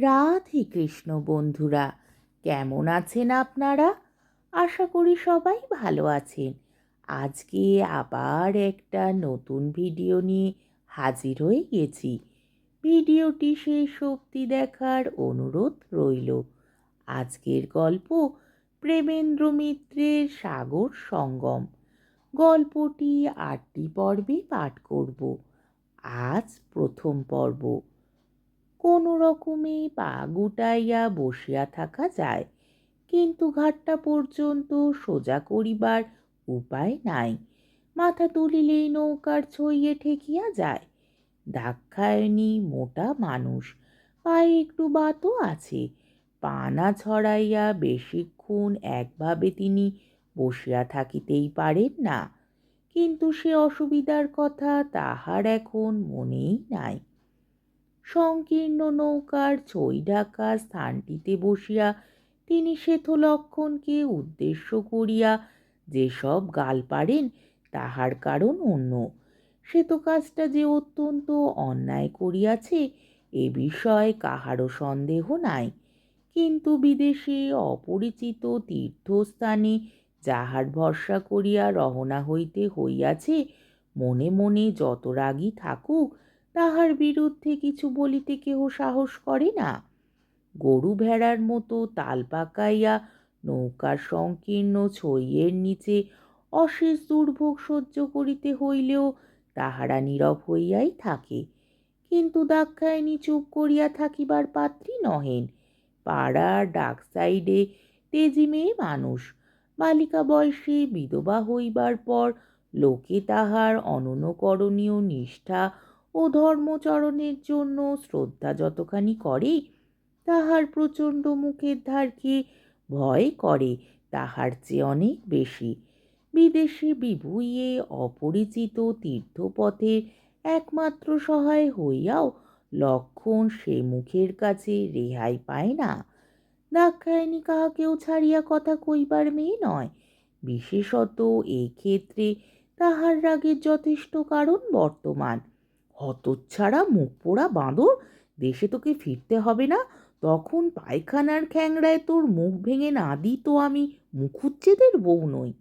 রাধে কৃষ্ণ বন্ধুরা, কেমন আছেন আপনারা? আশা করি সবাই ভালো আছেন। আজকে আবার একটা নতুন ভিডিও নিয়ে হাজির হয়ে গেছি। ভিডিওটি শেষ অবধি দেখার অনুরোধ রইল। আজকের গল্প প্রেমেন্দ্র মিত্রের সাগর সঙ্গম। গল্পটি আটটি পর্বে পাঠ করব। আজ প্রথম পর্ব। কোনো রকমে পা গুটাইয়া বসিয়া থাকা যায়। কিন্তু ঘাটটা পর্যন্ত সোজা করিবার উপায় নাই। মাথা তুলিলেই নৌকার ছইয়ে ঠেকিয়া যায়। দাক্ষায়ণী মোটা মানুষ, পায়ে একটু বাতও আছে। পানা ছড়াইয়া বেশিক্ষণ একভাবে তিনি বসিয়া থাকিতেই পারেন না। কিন্তু সে অসুবিধার কথা তাহার এখন মনেই নাই। সংকীর্ণ নৌকার ছই ঢাকা স্থানটিতে বসিয়া তিনি শ্বেতলক্ষণকে উদ্দেশ্য করিয়া যেসব গাল পারেন তাহার কারণ অন্য। শ্বেত কাজটা যে অত্যন্ত অন্যায় করিয়াছে এ বিষয়ে কাহারও সন্দেহ নাই। কিন্তু বিদেশে অপরিচিত তীর্থস্থানে যাহার ভরসা করিয়া রহনা হইতে হইয়াছে, মনে মনে যত রাগই থাকুক তাহার বিরুদ্ধে কিছু বলিতে কেহ সাহস করে না। গরু ভেড়ার মতো তাল পাকাইয়া নৌকার সংকীর্ণ ছইয়ের নিচে অশেষ দুর্ভোগ সহ্য করিতে হইলেও তাহারা নীরব হইয়াই থাকে। কিন্তু দাক্ষায়ণী চুপ করিয়া থাকিবার পাত্রী নহেন। পাড়ার ডাক সাইডে তেজি মেয়ে মানুষ। বালিকা বয়সে বিধবা হইবার পর লোকে তাহার অননুকরণীয় নিষ্ঠা ও ধর্মচরণের জন্য শ্রদ্ধা যতখানি করে, তাহার প্রচণ্ড মুখের ধারকে ভয় করে? তাহার চেয়ে অনেক বেশি। বিদেশে বিভুইয়ে অপরিচিত তীর্থপথের একমাত্র সহায় হইয়াও লক্ষণ সে মুখের কাছে রেহাই পায় না। দাক্ষায়ণী কাহাকেও ছাড়িয়া কথা কইবার মেয়ে নয়। বিশেষত এই ক্ষেত্রে তাহার রাগের যথেষ্ট কারণ বর্তমান। হতচ্ছাড়া মুখ পোড়া বাঁদর? দেশে তোকে ফিরতে হবে না। তখন পায়খানার খ্যাংড়ায় তোর মুখ ভেঙে না দিই তো আমি মুখুচ্ছেদের বউ নই।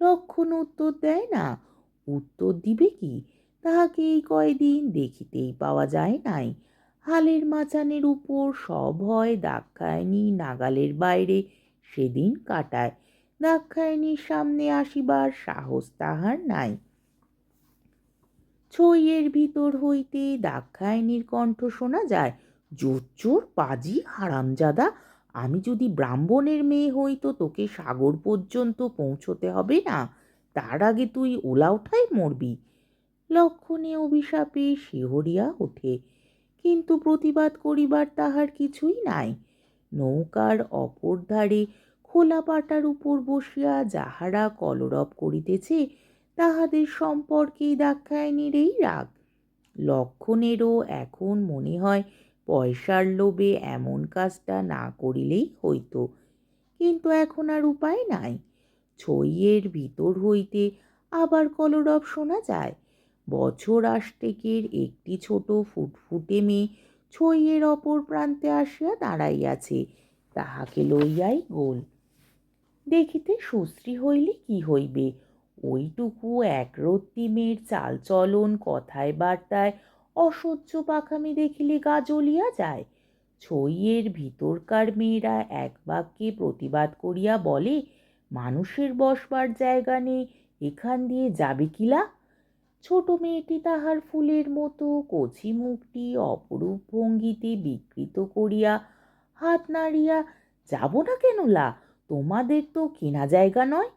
লক্ষণ উত্তর দেয় না। উত্তর দিবে কি? তাহাকে এই কয়দিন দেখিতেই পাওয়া যায় নাই। হালের মাচানের উপর সব হয় দাক্ষায়ণী নাগালের বাইরে সেদিন কাটায়। দাক্ষায়ণীর সামনে আসিবার সাহস তাহার নাই। ছইয়ের ভিতর হইতে দাক্ষায়ণীর কণ্ঠ শোনা যায় জোচ্চোর পাজি হারামজাদা, আমি যদি ব্রাহ্মণের মেয়ে হই তো তোকে সাগর পর্যন্ত পৌঁছতে হবে না, তার আগে তুই ওলা ওঠাই মরবি। লক্ষণে অভিশাপে শিহরিয়া ওঠে, কিন্তু প্রতিবাদ করিবার তাহার কিছুই নাই। নৌকার অপর ধারে খোলা পাটার উপর বসিয়া যাহারা কলরব করিতেছে তাহাদের সম্পর্কেই দাক্ষায়ণীর নিরেই রাগ। লক্ষণেরও এখন মনে হয় পয়সার লোভে এমন কাজটা না করিলেই হইত। কিন্তু এখন আর উপায় নাই। ছইয়ের ভিতর হইতে আবার কলরব শোনা যায়। বছর আষ্টেকের একটি ছোট ফুটফুটে মেয়ে ছইয়ের অপর প্রান্তে আসিয়া দাঁড়াইয়াছে, তাহাকে লইয়াই গোল। দেখিতে সুশ্রী হইলে কি হইবে? ওইটুকু একরত্তি মেয়ের চালচলন কথায় বার্তায় অসহ্য পাখামি দেখিলে গা জ্বলিয়া যায়। ছইয়ের ভিতরকার মেয়েরা এক বাক্যে প্রতিবাদ করিয়া বলে, মানুষের বসবার জায়গা নেই, এখান দিয়ে যাবে কিলা? ছোট মেয়েটি তাহার ফুলের মতো কচি মুখটি অপরূপ ভঙ্গিতে বিকৃত করিয়া হাত নাড়িয়া, যাব না কেন লা তোমাদের তো কেনা জায়গা নয়?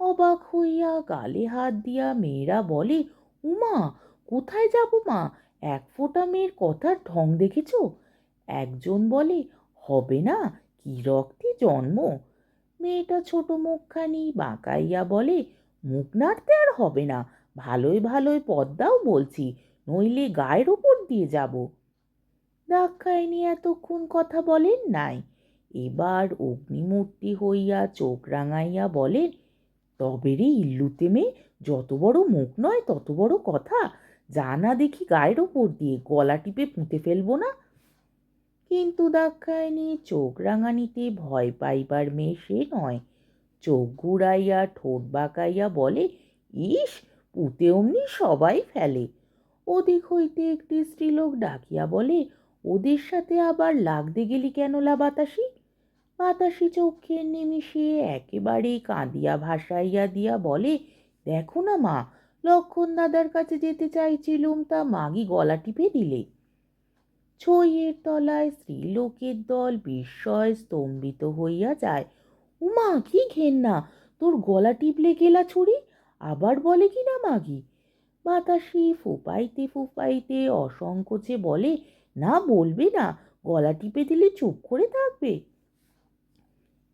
অবাক হইয়া গালে হাত দিয়া মেয়েরা বলে, উমা, কোথায় যাব মা? এক ফোঁটা মেয়ের কথার ঢং দেখেছ? একজন বলে, হবে না, কি রক্তে জন্ম? মেয়েটা ছোট মুখখানি বাঁকাইয়া বলে, মুখ নাড়তে আর হবে না ভালোই ভালোই পদ্মাও বলছি, নইলে গায়ের ওপর দিয়ে যাব। দাক্ষায়ণী এতক্ষণ কথা বলেন নাই। এবার অগ্নিমূর্তি হইয়া চোখ রাঙাইয়া বলেন তবে রে ইল্লুতে মেয়ে, যত বড় মুখ নয়, তত বড় কথা। যা না দেখি গায়ের ওপর দিয়ে গলা টিপে পুঁতে ফেলব না। কিন্তু দাক্ষায়ণী চোখ রাঙানিতে ভয় পাইবার মেয়ে সে নয়। চোখ ঘুরাইয়া, ঠোঁট বাঁকাইয়া বলে, ইস, পুঁতে অমনি সবাই ফেলে। ওদিক হইতে একটি স্ত্রীলোক ডাকিয়া বলে, ওদের সাথে আবার লাগতে গেলি কেন লা বাতাসি? বাতাসি চক্ষের নিমিষে একেবারে কাঁদিয়া ভাসাইয়া দিয়া বলে, দেখো না মা, লক্ষণ দাদার কাছে যেতে চাইছিলুম তা মাগি গলা টিপে দিলে। ছইয়ের তলায় স্ত্রীলোকের দল বিস্ময় স্তম্ভিত হইয়া যায়। উমা, কি ঘেন্না, তোর গলা টিপলে গেলা ছুরি? আবার বলে কি না মাগি? বাতাসি ফুপাইতে ফুপাইতে অসংকোচে বলে, না, বলবে না, গলা টিপে দিলে চুপ করে থাকবে।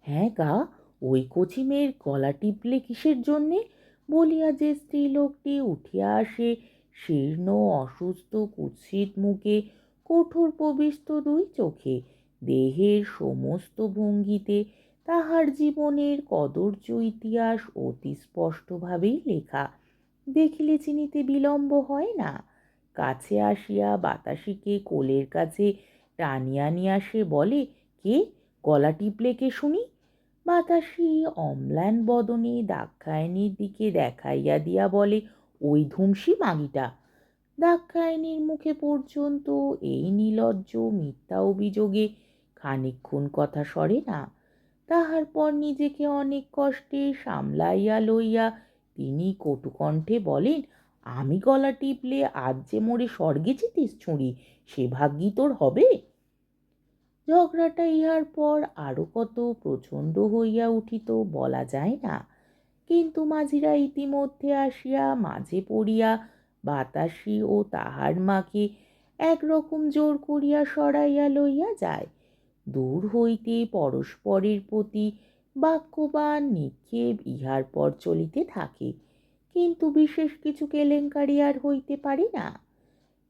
হ্যাঁ গা, ওই কচি মেয়ের গলা টিপলে কিসের জন্যে? বলিয়া যে স্ত্রীলোকটি উঠিয়া আসে, শীর্ণ, অসুস্থ, কুৎসিত মুখে, কঠোর প্রবিষ্ট দুই চোখে, দেহের সমস্ত ভঙ্গিতে, তাহার জীবনের কদর্য ইতিহাস অতি স্পষ্টভাবেই লেখা। দেখিলে চিনিতে বিলম্ব হয় না। কাছে আসিয়া বাতাসিকে কোলের কাছে টানিয়া নিয়ে আসে বলে, কে? গলা টিপলে কে শুনি? বাতাসি অম্লান বদনে দাক্ষায়ণীর দিকে দেখাইয়া দিয়া বলে, ওই ধুমসি মাগিটা। দাক্ষায়ণীর মুখে পর্যন্ত এই নির্লজ্জ মিথ্যা অভিযোগে খানিক্ষণ কথা সরে না। তাহার পর নিজেকে অনেক কষ্টে সামলাইয়া লইয়া তিনি কটুকণ্ঠে বলেন, আমি গলা টিপলে আজ যে মোড়ে স্বর্গে যেতিস ছুঁড়ি, সে ভাগ্যি তোর হবে? ঝগড়াটা ইহার পর আরও কত প্রচণ্ড হইয়া উঠিত বলা যায় না। কিন্তু মাঝিরা ইতিমধ্যে আসিয়া মাঝে পড়িয়া বাতাসি ও তাহার মাকে একরকম জোর করিয়া সরাইয়া লইয়া যায়। দূর হইতে পরস্পরের প্রতি বাক্যবান নিক্ষেপ ইহার পর চলিতে থাকে। কিন্তু বিশেষ কিছু কেলেঙ্কারি আর হইতে পারে না।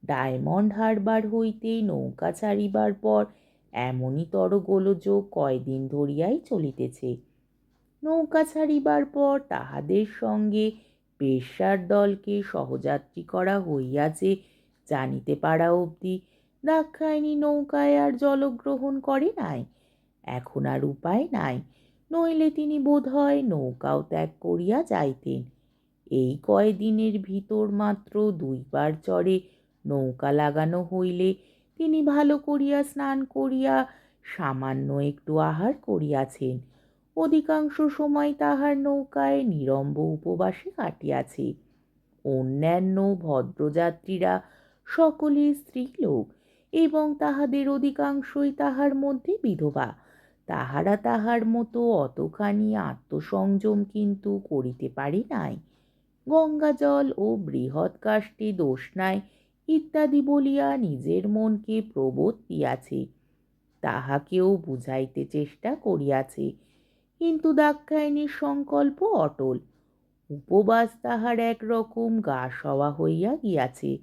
ডায়মন্ড হারবার হইতে নৌকা ছাড়িবার পর এমনইতর গোলযোগ কয়দিন ধরিয়াই চলিতেছে। নৌকা ছাড়িবার পর তাহাদের সঙ্গে পেশার দলকে সহযাত্রী করা হইয়াছে জানিতে পারা অবধি দাক্ষায়ণী নৌকায় আর জলগ্রহণ করে নাই, এখন আর উপায় নাই, নইলে তিনি বোধহয় নৌকাও ত্যাগ করিয়া যাইতেন। এই কয়দিনের ভিতর মাত্র দুইবার চরে নৌকা লাগানো হইলে তিনি ভালো করিয়া স্নান করিয়া সামান্য একটু আহার করিয়াছেন। অধিকাংশ সময় তাহার নৌকায় নিরম্ব উপবাসে কাটিয়াছে। অন্যান্য ভদ্রযাত্রীরা সকলে স্ত্রীলোক এবং তাহাদের অধিকাংশই তাহার মধ্যে বিধবা। তাহারা তাহার মতো অতখানি আত্মসংযম কিন্তু করিতে পারে নাই। গঙ্গাজল ও বৃহৎ কাষ্ঠে দোষ নাই ইত্যাদি বলিয়া নিজের মনকে প্রবোধ দিয়াছে। তাহাকেও বুঝাইতে চেষ্টা করিয়াছে। কিন্তু দাক্ষায়ণীর সংকল্প অটল। উপবাস তাহার একরকম গা সওয়া হইয়া গিয়াছে।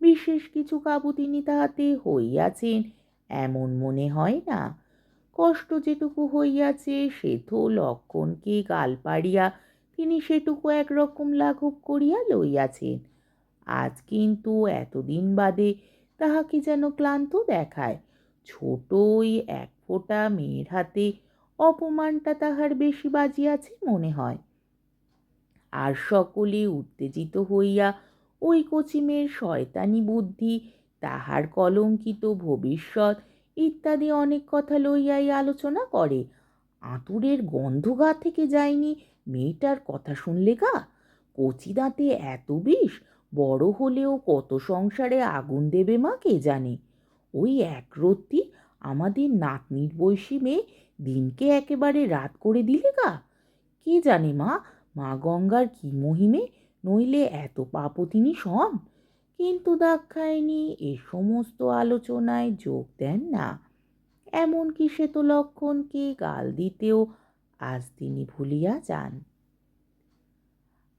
বিশেষ কিছু কাবু তিনি তাহাতে হইয়াছেন, এমন মনে হয় না। কষ্ট যেটুকু হইয়াছে সে তো লক্ষণকে গাল পাড়িয়া তিনি সেটুকু একরকম লাঘব করিয়া লইয়াছেন। আজ কিন্তু এতদিন বাদে তাহাকে যেন ক্লান্ত দেখায়। ছোট ওই এক ফোঁটা মেয়ের হাতে অপমানটা তাহার বেশি বাজিয়াছে মনে হয়। আর সকলে উত্তেজিত হইয়া ওই কচিমের শয়তানি বুদ্ধি, তাহার কলঙ্কিত ভবিষ্যৎ ইত্যাদি অনেক কথা লইয়াই আলোচনা করে। আঁতুরের গন্ধ গা থেকে যায়নি মেয়েটার কথা শুনলে গা? কচি দাঁতে এত বিষ বড় হলেও কত সংসারে আগুন দেবে মা কে জানে? ওই এক রত্তি আমাদের নাতনির বয়সী মেয়ে দিনকে একেবারে রাত করে দিলে গা। কে জানে মা মা গঙ্গার কি মহিমে নইলে এত পাপও তিনি সন কিন্তু দাক্ষায়ণী এ সমস্ত আলোচনায় যোগ দেন না। এমনকি সে তো লক্ষণকে গাল দিতেও আজ তিনি ভুলিয়া যান।